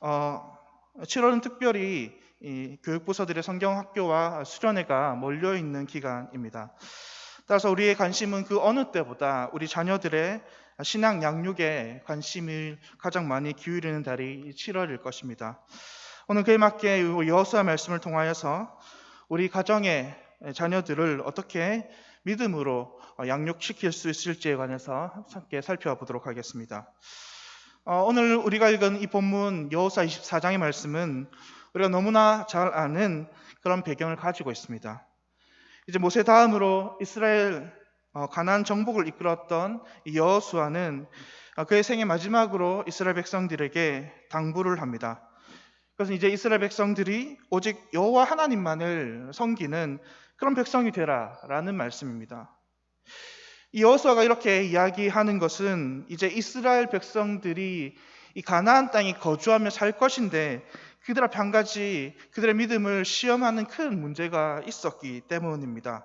어, 7월은 특별히 이 교육부서들의 성경학교와 수련회가 몰려 있는 기간입니다. 따라서 우리의 관심은 그 어느 때보다 우리 자녀들의 신앙 양육에 관심을 가장 많이 기울이는 달이 7월일 것입니다. 오늘 그에 맞게 여호수아 말씀을 통하여서 우리 가정의 자녀들을 어떻게 믿음으로 양육시킬 수 있을지에 관해서 함께 살펴보도록 하겠습니다. 어, 오늘 우리가 읽은 이 본문 여호사 24장의 말씀은 우리가 너무나 잘 아는 그런 배경을 가지고 있습니다. 이제 모세 다음으로 이스라엘 어, 가나안 정복을 이끌었던 이 여호수아는 어, 그의 생애 마지막으로 이스라엘 백성들에게 당부를 합니다. 그래서 이제 이스라엘 백성들이 오직 여호와 하나님만을 섬기는 그런 백성이 되라라는 말씀입니다. 이 여호수아가 이렇게 이야기하는 것은 이제 이스라엘 백성들이 이 가나안 땅에 거주하며 살 것인데 그들 앞에 한 가지 그들의 믿음을 시험하는 큰 문제가 있었기 때문입니다.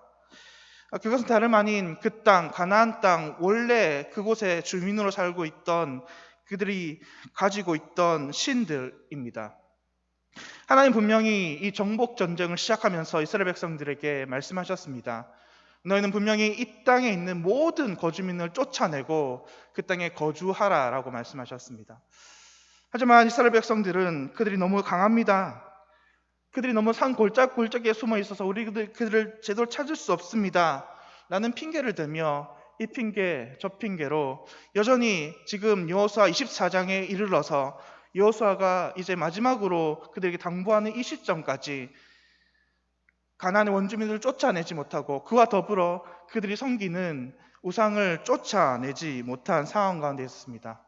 그것은 다름 아닌 그 땅, 가나안 땅, 원래 그곳에 주민으로 살고 있던 그들이 가지고 있던 신들입니다. 하나님 분명히 이 정복 전쟁을 시작하면서 이스라엘 백성들에게 말씀하셨습니다. 너희는 분명히 이 땅에 있는 모든 거주민을 쫓아내고 그 땅에 거주하라 라고 말씀하셨습니다. 하지만 이스라엘 백성들은 그들이 너무 강합니다. 그들이 너무 산 골짜골짜기에 숨어 있어서 우리 그들, 그들을 제대로 찾을 수 없습니다. 라는 핑계를 대며 이 핑계 저 핑계로 여전히 지금 여호수아 24장에 이르러서 여호수아가 이제 마지막으로 그들에게 당부하는 이 시점까지 가나안의 원주민들을 쫓아내지 못하고 그와 더불어 그들이 섬기는 우상을 쫓아내지 못한 상황 가운데 있었습니다.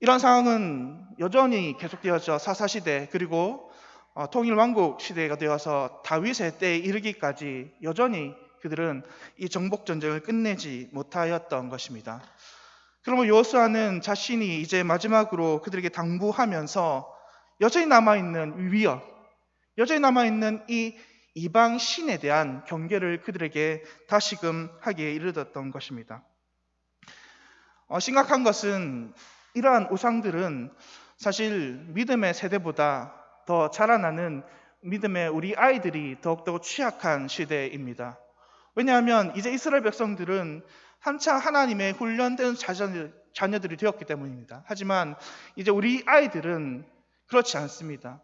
이런 상황은 여전히 계속되어져 사사 시대 그리고 어, 통일 왕국 시대가 되어서 다윗의 때에 이르기까지 여전히 그들은 이 정복 전쟁을 끝내지 못하였던 것입니다. 그러면 요수아는 자신이 이제 마지막으로 그들에게 당부하면서 여전히 남아 있는 위협, 여전히 남아있는 이 이방 신에 대한 경계를 그들에게 다시금 하기에 이르렀던 것입니다. 어, 심각한 것은 이러한 우상들은 사실 믿음의 세대보다 더 자라나는 믿음의 우리 아이들이 더욱더 취약한 시대입니다. 왜냐하면 이제 이스라엘 백성들은 한창 하나님의 훈련된 자녀들이 되었기 때문입니다. 하지만 이제 우리 아이들은 그렇지 않습니다.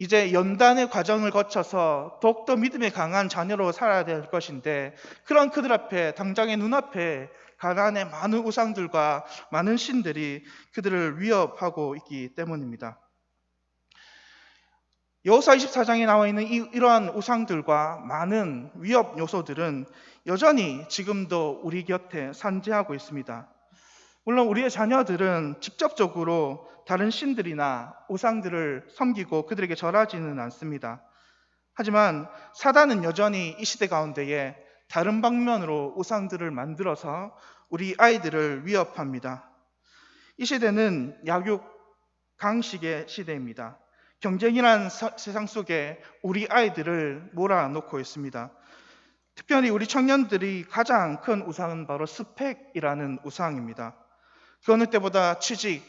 이제 연단의 과정을 거쳐서 더욱더 믿음에 강한 자녀로 살아야 될 것인데 그런 그들 앞에 당장의 눈앞에 가난의 많은 우상들과 많은 신들이 그들을 위협하고 있기 때문입니다. 여호사 24장에 나와 있는 이, 이러한 우상들과 많은 위협 요소들은 여전히 지금도 우리 곁에 산재하고 있습니다. 물론 우리의 자녀들은 직접적으로 다른 신들이나 우상들을 섬기고 그들에게 절하지는 않습니다. 하지만 사단은 여전히 이 시대 가운데에 다른 방면으로 우상들을 만들어서 우리 아이들을 위협합니다. 이 시대는 약육 강식의 시대입니다. 경쟁이란 세상 속에 우리 아이들을 몰아놓고 있습니다. 특별히 우리 청년들이 가장 큰 우상은 바로 스펙이라는 우상입니다. 그 어느 때보다 취직,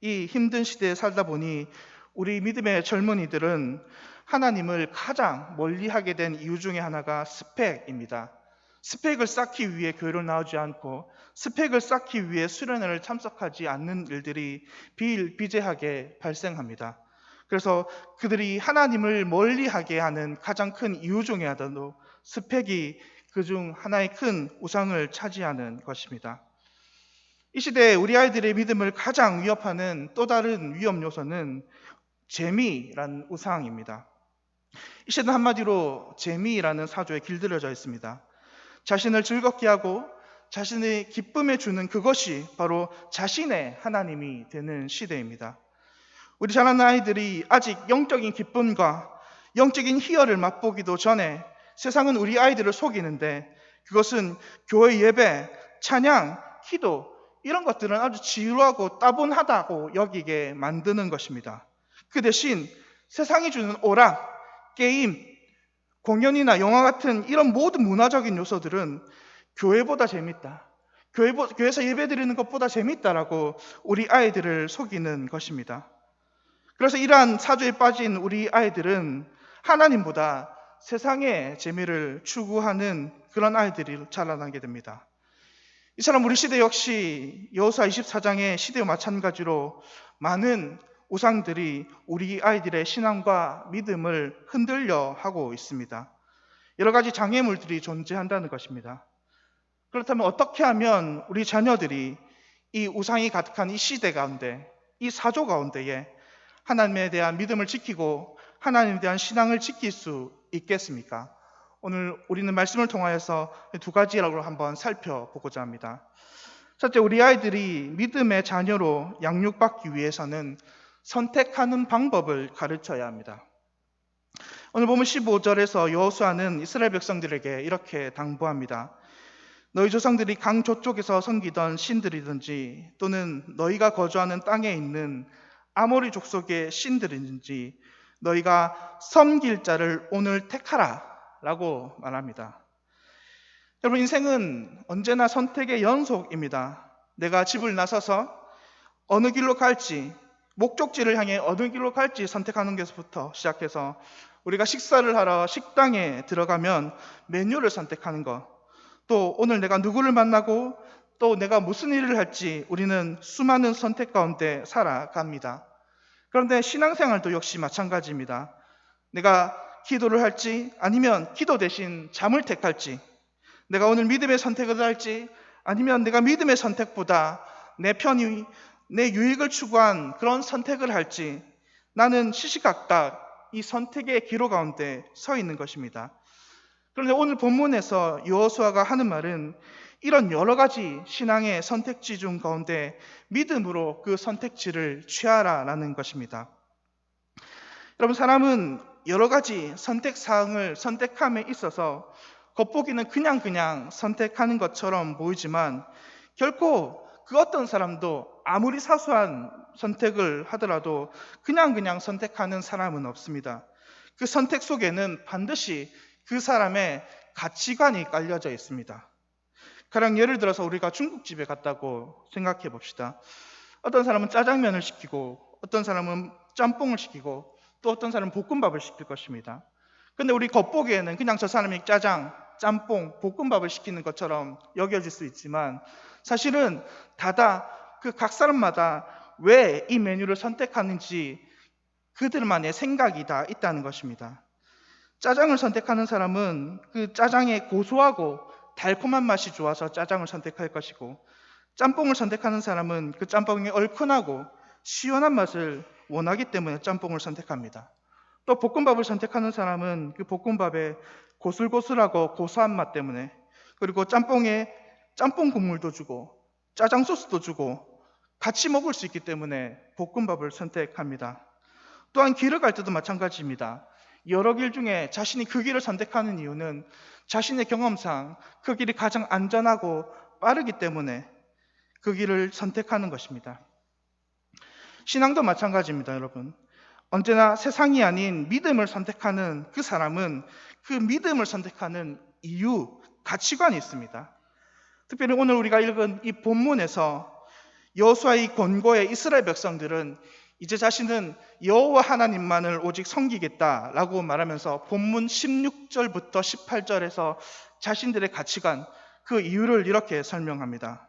이 힘든 시대에 살다 보니 우리 믿음의 젊은이들은 하나님을 가장 멀리 하게 된 이유 중에 하나가 스펙입니다. 스펙을 쌓기 위해 교회를 나오지 않고 스펙을 쌓기 위해 수련회를 참석하지 않는 일들이 비일비재하게 발생합니다. 그래서 그들이 하나님을 멀리하게 하는 가장 큰 이유 중에 하나도 스펙이 그중 하나의 큰 우상을 차지하는 것입니다. 이 시대에 우리 아이들의 믿음을 가장 위협하는 또 다른 위험 요소는 재미라는 우상입니다. 이 시대는 한마디로 재미라는 사조에 길들여져 있습니다. 자신을 즐겁게 하고 자신의 기쁨에 주는 그것이 바로 자신의 하나님이 되는 시대입니다. 우리 자라는 아이들이 아직 영적인 기쁨과 영적인 희열을 맛보기도 전에 세상은 우리 아이들을 속이는데 그것은 교회 예배, 찬양, 기도, 이런 것들은 아주 지루하고 따분하다고 여기게 만드는 것입니다. 그 대신 세상이 주는 오락, 게임, 공연이나 영화 같은 이런 모든 문화적인 요소들은 교회보다 재밌다. 교회, 교회에서 예배 드리는 것보다 재밌다라고 우리 아이들을 속이는 것입니다. 그래서 이러한 사주에 빠진 우리 아이들은 하나님보다 세상의 재미를 추구하는 그런 아이들이 자라나게 됩니다. 이처럼 우리 시대 역시 여호수아 24장의 시대와 마찬가지로 많은 우상들이 우리 아이들의 신앙과 믿음을 흔들려 하고 있습니다. 여러 가지 장애물들이 존재한다는 것입니다. 그렇다면 어떻게 하면 우리 자녀들이 이 우상이 가득한 이 시대 가운데, 이 사조 가운데에 하나님에 대한 믿음을 지키고 하나님에 대한 신앙을 지킬 수 있겠습니까? 오늘 우리는 말씀을 통하여서 두 가지라고 한번 살펴보고자 합니다. 첫째, 우리 아이들이 믿음의 자녀로 양육받기 위해서는 선택하는 방법을 가르쳐야 합니다. 오늘 보면 15절에서 여호수아는 이스라엘 백성들에게 이렇게 당부합니다. 너희 조상들이 강 저쪽에서 섬기던 신들이든지 또는 너희가 거주하는 땅에 있는 아모리 족속의 신들이든지 너희가 섬길 자를 오늘 택하라 라고 말합니다. 여러분 인생은 언제나 선택의 연속입니다. 내가 집을 나서서 어느 길로 갈지 목적지를 향해 어느 길로 갈지 선택하는 것부터 시작해서 우리가 식사를 하러 식당에 들어가면 메뉴를 선택하는 것, 또 오늘 내가 누구를 만나고 또 내가 무슨 일을 할지 우리는 수많은 선택 가운데 살아갑니다. 그런데 신앙생활도 역시 마찬가지입니다. 내가 기도를 할지 아니면 기도 대신 잠을 택할지 내가 오늘 믿음의 선택을 할지 아니면 내가 믿음의 선택보다 내 편이 내 유익을 추구한 그런 선택을 할지 나는 시시각각 이 선택의 기로 가운데 서 있는 것입니다. 그런데 오늘 본문에서 여호수아가 하는 말은 이런 여러 가지 신앙의 선택지 중 가운데 믿음으로 그 선택지를 취하라라는 것입니다. 여러분 사람은 여러 가지 선택 사항을 선택함에 있어서 겉보기는 그냥 그냥 선택하는 것처럼 보이지만 결코 그 어떤 사람도 아무리 사소한 선택을 하더라도 그냥 그냥 선택하는 사람은 없습니다. 그 선택 속에는 반드시 그 사람의 가치관이 깔려져 있습니다. 가령 예를 들어서 우리가 중국집에 갔다고 생각해 봅시다. 어떤 사람은 짜장면을 시키고 어떤 사람은 짬뽕을 시키고 또 어떤 사람은 볶음밥을 시킬 것입니다. 근데 우리 겉보기에는 그냥 저 사람이 짜장, 짬뽕, 볶음밥을 시키는 것처럼 여겨질 수 있지만 사실은 다다 그 각 사람마다 왜 이 메뉴를 선택하는지 그들만의 생각이 다 있다는 것입니다. 짜장을 선택하는 사람은 그 짜장의 고소하고 달콤한 맛이 좋아서 짜장을 선택할 것이고 짬뽕을 선택하는 사람은 그 짬뽕의 얼큰하고 시원한 맛을 원하기 때문에 짬뽕을 선택합니다. 또 볶음밥을 선택하는 사람은 그 볶음밥의 고슬고슬하고 고소한 맛 때문에 그리고 짬뽕에 짬뽕 국물도 주고 짜장 소스도 주고 같이 먹을 수 있기 때문에 볶음밥을 선택합니다. 또한 길을 갈 때도 마찬가지입니다. 여러 길 중에 자신이 그 길을 선택하는 이유는 자신의 경험상 그 길이 가장 안전하고 빠르기 때문에 그 길을 선택하는 것입니다. 신앙도 마찬가지입니다, 여러분. 언제나 세상이 아닌 믿음을 선택하는 그 사람은 그 믿음을 선택하는 이유, 가치관이 있습니다. 특별히 오늘 우리가 읽은 이 본문에서 여호수아의 권고의 이스라엘 백성들은 이제 자신은 여호와 하나님만을 오직 섬기겠다라고 말하면서 본문 16절부터 18절에서 자신들의 가치관, 그 이유를 이렇게 설명합니다.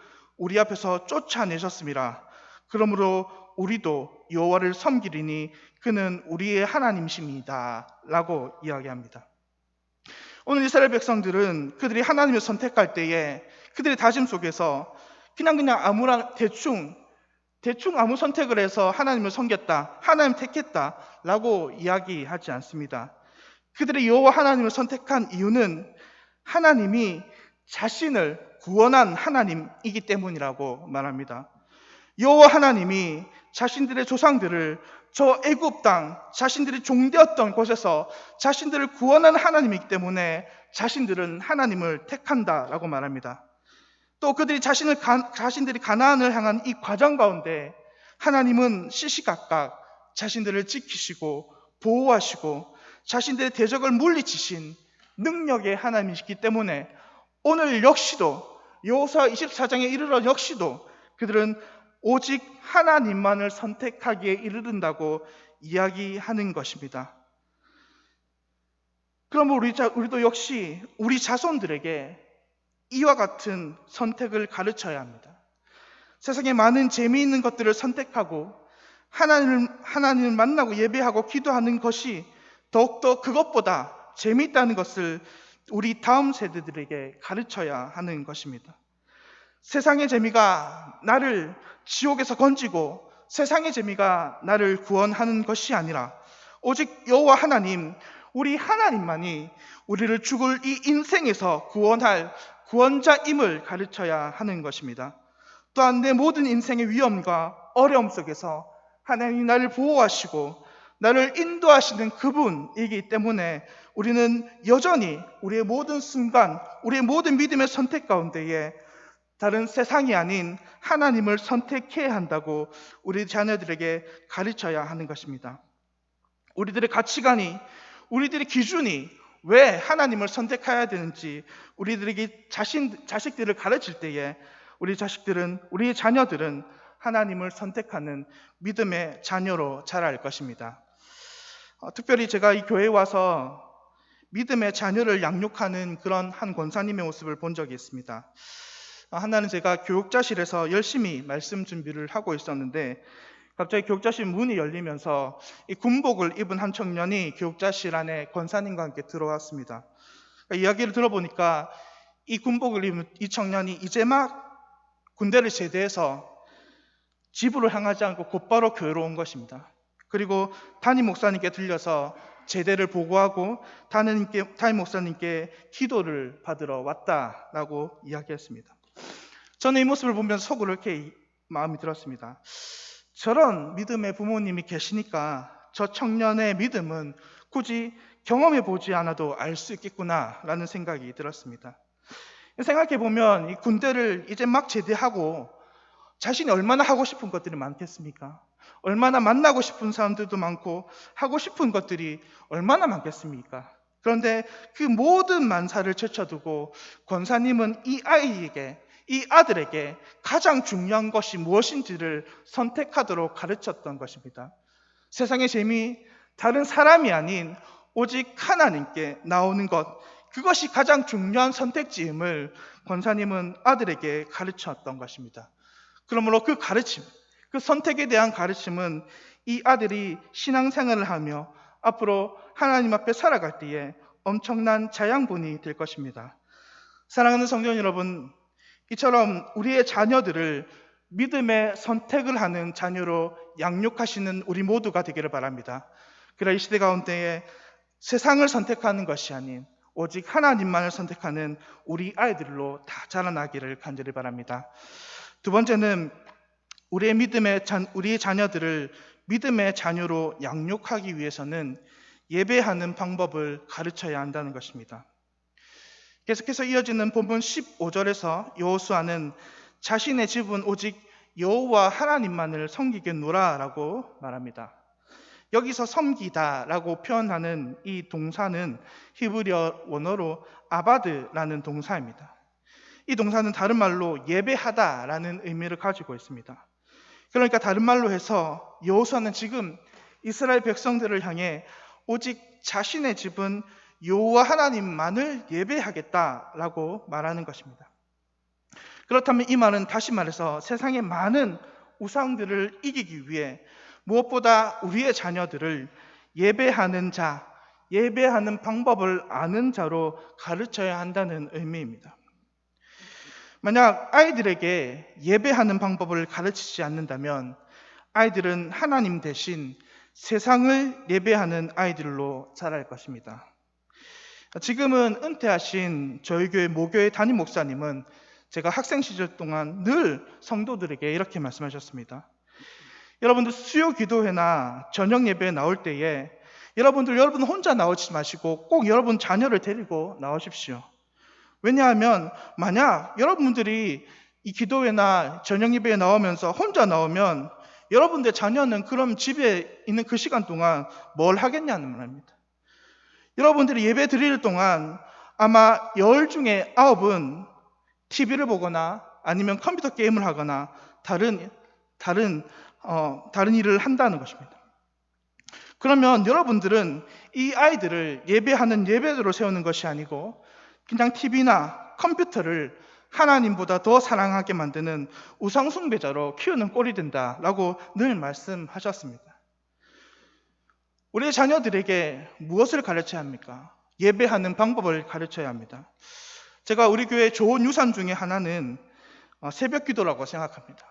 우리 앞에서 쫓아내셨습니다. 그러므로 우리도 여호와를 섬기리니 그는 우리의 하나님이십니다. 라고 이야기합니다. 오늘 이스라엘 백성들은 그들이 하나님을 선택할 때에 그들의 다짐 속에서 그냥 그냥 아무런 대충 대충 아무 선택을 해서 하나님을 섬겼다, 하나님 택했다라고 이야기하지 않습니다. 그들의 여호와 하나님을 선택한 이유는 하나님이 자신을 구원한 하나님이기 때문이라고 말합니다. 여호와 하나님이 자신들의 조상들을 저 애굽 땅 자신들이 종되었던 곳에서 자신들을 구원한 하나님이기 때문에 자신들은 하나님을 택한다라고 말합니다. 또 그들이 자신을 가- 자신들이 가나안을 향한 이 과정 가운데 하나님은 시시각각 자신들을 지키시고 보호하시고 자신들의 대적을 물리치신 능력의 하나님이시기 때문에 오늘 역시도 여호수아 24장에 이르러 역시도 그들은 오직 하나님만을 선택하기에 이르른다고 이야기하는 것입니다. 그럼 우리 자, 우리도 역시 우리 자손들에게 이와 같은 선택을 가르쳐야 합니다. 세상에 많은 재미있는 것들을 선택하고 하나님을, 하나님을 만나고 예배하고 기도하는 것이 더욱더 그것보다 재미있다는 것을 우리 다음 세대들에게 가르쳐야 하는 것입니다. 세상의 재미가 나를 지옥에서 건지고 세상의 재미가 나를 구원하는 것이 아니라 오직 여호와 하나님, 우리 하나님만이 우리를 죽을 이 인생에서 구원할 구원자임을 가르쳐야 하는 것입니다. 또한 내 모든 인생의 위험과 어려움 속에서 하나님이 나를 보호하시고 나를 인도하시는 그분이기 때문에 우리는 여전히 우리의 모든 순간, 우리의 모든 믿음의 선택 가운데에 다른 세상이 아닌 하나님을 선택해야 한다고 우리 자녀들에게 가르쳐야 하는 것입니다. 우리들의 가치관이, 우리들의 기준이 왜 하나님을 선택해야 되는지 우리들에게 자신, 자식들을 가르칠 때에 우리 자식들은, 우리 자녀들은 하나님을 선택하는 믿음의 자녀로 자랄 것입니다. 어, 특별히 제가 이 교회에 와서 믿음의 자녀를 양육하는 그런 한 권사님의 모습을 본 적이 있습니다. 어, 하나는 제가 교육자실에서 열심히 말씀 준비를 하고 있었는데 갑자기 교육자실 문이 열리면서 이 군복을 입은 한 청년이 교육자실 안에 권사님과 함께 들어왔습니다. 그러니까 이야기를 들어보니까 이 군복을 입은 이 청년이 이제 막 군대를 제대해서 집으로 향하지 않고 곧바로 교회로 온 것입니다. 그리고 담임 목사님께 들려서 제대를 보고하고 담임께, 담임 목사님께 기도를 받으러 왔다라고 이야기했습니다. 저는 이 모습을 보면서 속으로 이렇게 마음이 들었습니다. 저런 믿음의 부모님이 계시니까 저 청년의 믿음은 굳이 경험해 보지 않아도 알 수 있겠구나라는 생각이 들었습니다. 생각해 보면 이 군대를 이제 막 제대하고 자신이 얼마나 하고 싶은 것들이 많겠습니까? 얼마나 만나고 싶은 사람들도 많고 하고 싶은 것들이 얼마나 많겠습니까? 그런데 그 모든 만사를 제쳐두고 권사님은 이 아이에게 이 아들에게 가장 중요한 것이 무엇인지를 선택하도록 가르쳤던 것입니다. 세상의 재미, 다른 사람이 아닌 오직 하나님께 나오는 것, 그것이 가장 중요한 선택지임을 권사님은 아들에게 가르쳤던 것입니다. 그러므로 그 가르침, 그 선택에 대한 가르침은 이 아들이 신앙생활을 하며 앞으로 하나님 앞에 살아갈 때에 엄청난 자양분이 될 것입니다. 사랑하는 성도 여러분, 이처럼 우리의 자녀들을 믿음의 선택을 하는 자녀로 양육하시는 우리 모두가 되기를 바랍니다. 그러나 이 시대 가운데에 세상을 선택하는 것이 아닌 오직 하나님만을 선택하는 우리 아이들로 다 자라나기를 간절히 바랍니다. 두 번째는 우리의 믿음의 자, 우리의 자녀들을 믿음의 자녀로 양육하기 위해서는 예배하는 방법을 가르쳐야 한다는 것입니다. 계속해서 이어지는 본문 15절에서 여호수아는 자신의 집은 오직 여호와 하나님만을 섬기겠노라라고 말합니다. 여기서 섬기다라고 표현하는 이 동사는 히브리어 원어로 아바드라는 동사입니다. 이 동사는 다른 말로 예배하다라는 의미를 가지고 있습니다. 그러니까 다른 말로 해서 여호수아는 지금 이스라엘 백성들을 향해 오직 자신의 집은 여호와 하나님만을 예배하겠다라고 말하는 것입니다. 그렇다면 이 말은 다시 말해서 세상의 많은 우상들을 이기기 위해 무엇보다 우리의 자녀들을 예배하는 자, 예배하는 방법을 아는 자로 가르쳐야 한다는 의미입니다. 만약 아이들에게 예배하는 방법을 가르치지 않는다면 아이들은 하나님 대신 세상을 예배하는 아이들로 자랄 것입니다. 지금은 은퇴하신 저희 교회 모교의 담임 목사님은 제가 학생 시절 동안 늘 성도들에게 이렇게 말씀하셨습니다. 여러분들 수요 기도회나 저녁 예배에 나올 때에 여러분들 여러분 혼자 나오지 마시고 꼭 여러분 자녀를 데리고 나오십시오. 왜냐하면 만약 여러분들이 이 기도회나 저녁 예배에 나오면서 혼자 나오면 여러분들 자녀는 그럼 집에 있는 그 시간 동안 뭘 하겠냐는 말입니다. 여러분들이 예배 드릴 동안 아마 열 중에 아홉은 TV를 보거나 아니면 컴퓨터 게임을 하거나 다른 다른 어, 다른 일을 한다는 것입니다. 그러면 여러분들은 이 아이들을 예배하는 예배대로 세우는 것이 아니고 그냥 TV나 컴퓨터를 하나님보다 더 사랑하게 만드는 우상숭배자로 키우는 꼴이 된다라고 늘 말씀하셨습니다. 우리 자녀들에게 무엇을 가르쳐야 합니까? 예배하는 방법을 가르쳐야 합니다. 제가 우리 교회 좋은 유산 중에 하나는 어, 새벽 기도라고 생각합니다.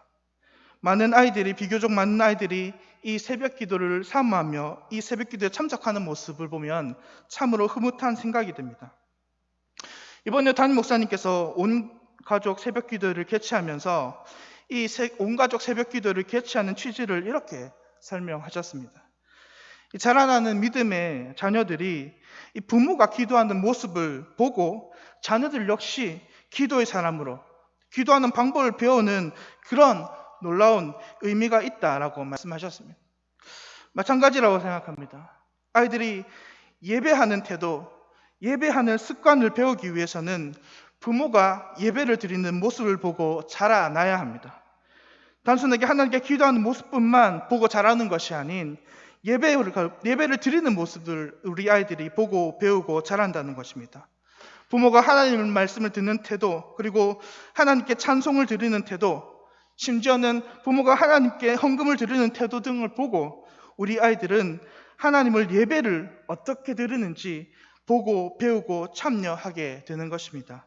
많은 아이들이 비교적 많은 아이들이 이 새벽 기도를 사모하며 이 새벽 기도에 참석하는 모습을 보면 참으로 흐뭇한 생각이 듭니다. 이번에 담임 목사님께서 온 가족 새벽 기도를 개최하면서 이 온 가족 새벽 기도를 개최하는 취지를 이렇게 설명하셨습니다. 이 자라나는 믿음의 자녀들이 이 부모가 기도하는 모습을 보고 자녀들 역시 기도의 사람으로 기도하는 방법을 배우는 그런 놀라운 의미가 있다라고 말씀하셨습니다. 마찬가지라고 생각합니다. 아이들이 예배하는 태도, 예배하는 습관을 배우기 위해서는 부모가 예배를 드리는 모습을 보고 자라나야 합니다. 단순하게 하나님께 기도하는 모습뿐만 보고 자라는 것이 아닌 예배를, 예배를 드리는 모습을 우리 아이들이 보고 배우고 자란다는 것입니다. 부모가 하나님의 말씀을 듣는 태도, 그리고 하나님께 찬송을 드리는 태도, 심지어는 부모가 하나님께 헌금을 드리는 태도 등을 보고 우리 아이들은 하나님을 예배를 어떻게 드리는지 보고 배우고 참여하게 되는 것입니다.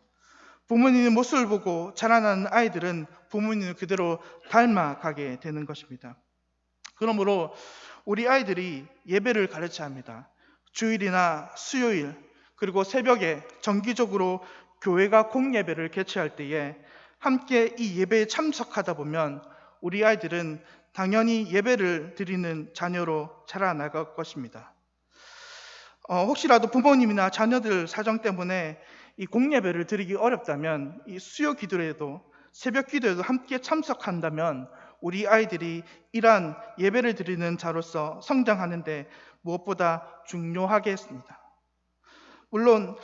부모님의 모습을 보고 자라나는 아이들은 부모님을 그대로 닮아가게 되는 것입니다. 그러므로 우리 아이들이 예배를 가르쳐야 합니다. 주일이나 수요일 그리고 새벽에 정기적으로 교회가 공예배를 개최할 때에 함께 이 예배에 참석하다 보면 우리 아이들은 당연히 예배를 드리는 자녀로 자라나갈 것입니다. 어, 혹시라도 부모님이나 자녀들 사정 때문에 이 공예배를 드리기 어렵다면 이 수요 기도에도 새벽 기도에도 함께 참석한다면 우리 아이들이 이러한 예배를 드리는 자로서 성장하는데 무엇보다 중요하겠습니다. 물론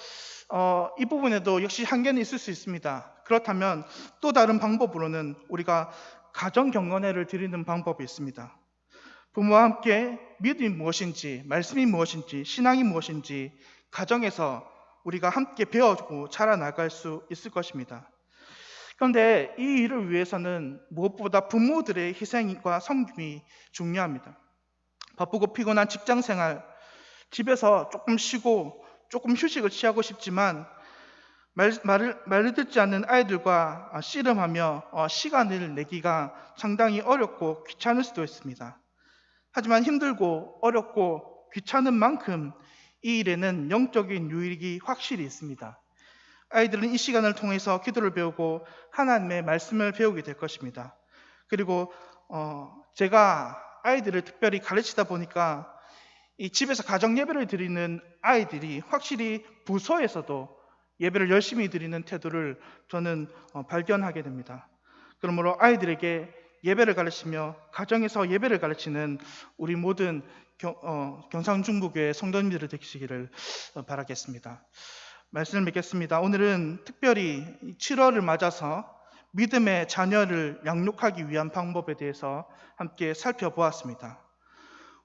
어, 이 부분에도 역시 한계는 있을 수 있습니다. 그렇다면 또 다른 방법으로는 우리가 가정 경건회를 드리는 방법이 있습니다. 부모와 함께 믿음이 무엇인지, 말씀이 무엇인지, 신앙이 무엇인지 가정에서 우리가 함께 배워주고 자라나갈 수 있을 것입니다. 그런데 이 일을 위해서는 무엇보다 부모들의 희생과 섬김이 중요합니다. 바쁘고 피곤한 직장 생활, 집에서 조금 쉬고 조금 휴식을 취하고 싶지만 말, 말을, 말을 듣지 않는 아이들과 씨름하며 어, 시간을 내기가 상당히 어렵고 귀찮을 수도 있습니다. 하지만 힘들고 어렵고 귀찮은 만큼 이 일에는 영적인 유익이 확실히 있습니다. 아이들은 이 시간을 통해서 기도를 배우고 하나님의 말씀을 배우게 될 것입니다. 그리고 어, 제가 아이들을 특별히 가르치다 보니까 이 집에서 가정 예배를 드리는 아이들이 확실히 부서에서도 예배를 열심히 드리는 태도를 저는 어, 발견하게 됩니다. 그러므로 아이들에게 예배를 가르치며 가정에서 예배를 가르치는 우리 모든 경, 어, 경상중부교회 성도님들을 되시기를 어, 바라겠습니다. 말씀을 맺겠습니다. 오늘은 특별히 7월을 맞아서 믿음의 자녀를 양육하기 위한 방법에 대해서 함께 살펴보았습니다.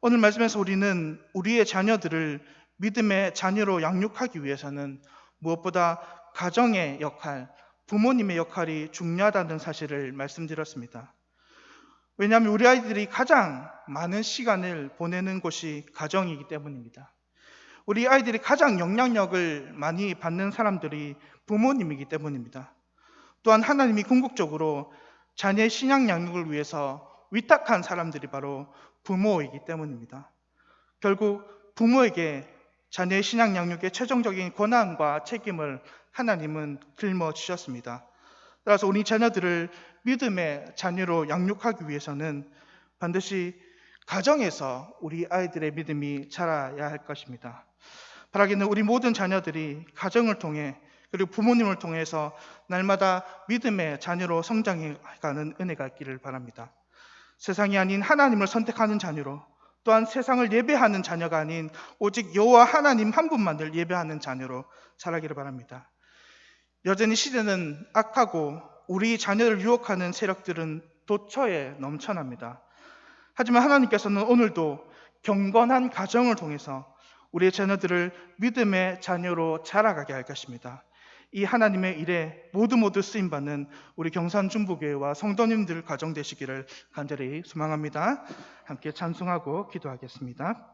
오늘 말씀에서 우리는 우리의 자녀들을 믿음의 자녀로 양육하기 위해서는 무엇보다 가정의 역할, 부모님의 역할이 중요하다는 사실을 말씀드렸습니다. 왜냐하면 우리 아이들이 가장 많은 시간을 보내는 곳이 가정이기 때문입니다. 우리 아이들이 가장 영향력을 많이 받는 사람들이 부모님이기 때문입니다. 또한 하나님이 궁극적으로 자녀의 신앙 양육을 위해서 위탁한 사람들이 바로 부모이기 때문입니다. 결국 부모에게 자녀의 신앙 양육의 최종적인 권한과 책임을 하나님은 짊어 주셨습니다. 따라서 우리 자녀들을 믿음의 자녀로 양육하기 위해서는 반드시 가정에서 우리 아이들의 믿음이 자라야 할 것입니다. 바라기는 우리 모든 자녀들이 가정을 통해 그리고 부모님을 통해서 날마다 믿음의 자녀로 성장해가는 은혜가 있기를 바랍니다. 세상이 아닌 하나님을 선택하는 자녀로 또한 세상을 예배하는 자녀가 아닌 오직 여호와 하나님 한 분만을 예배하는 자녀로 자라기를 바랍니다. 여전히 시대는 악하고 우리 자녀를 유혹하는 세력들은 도처에 넘쳐납니다. 하지만 하나님께서는 오늘도 경건한 가정을 통해서 우리의 자녀들을 믿음의 자녀로 자라가게 할 것입니다. 이 하나님의 일에 모두 모두 쓰임 받는 우리 경산 중부교회와 성도님들 가정 되시기를 간절히 소망합니다. 함께 찬송하고 기도하겠습니다.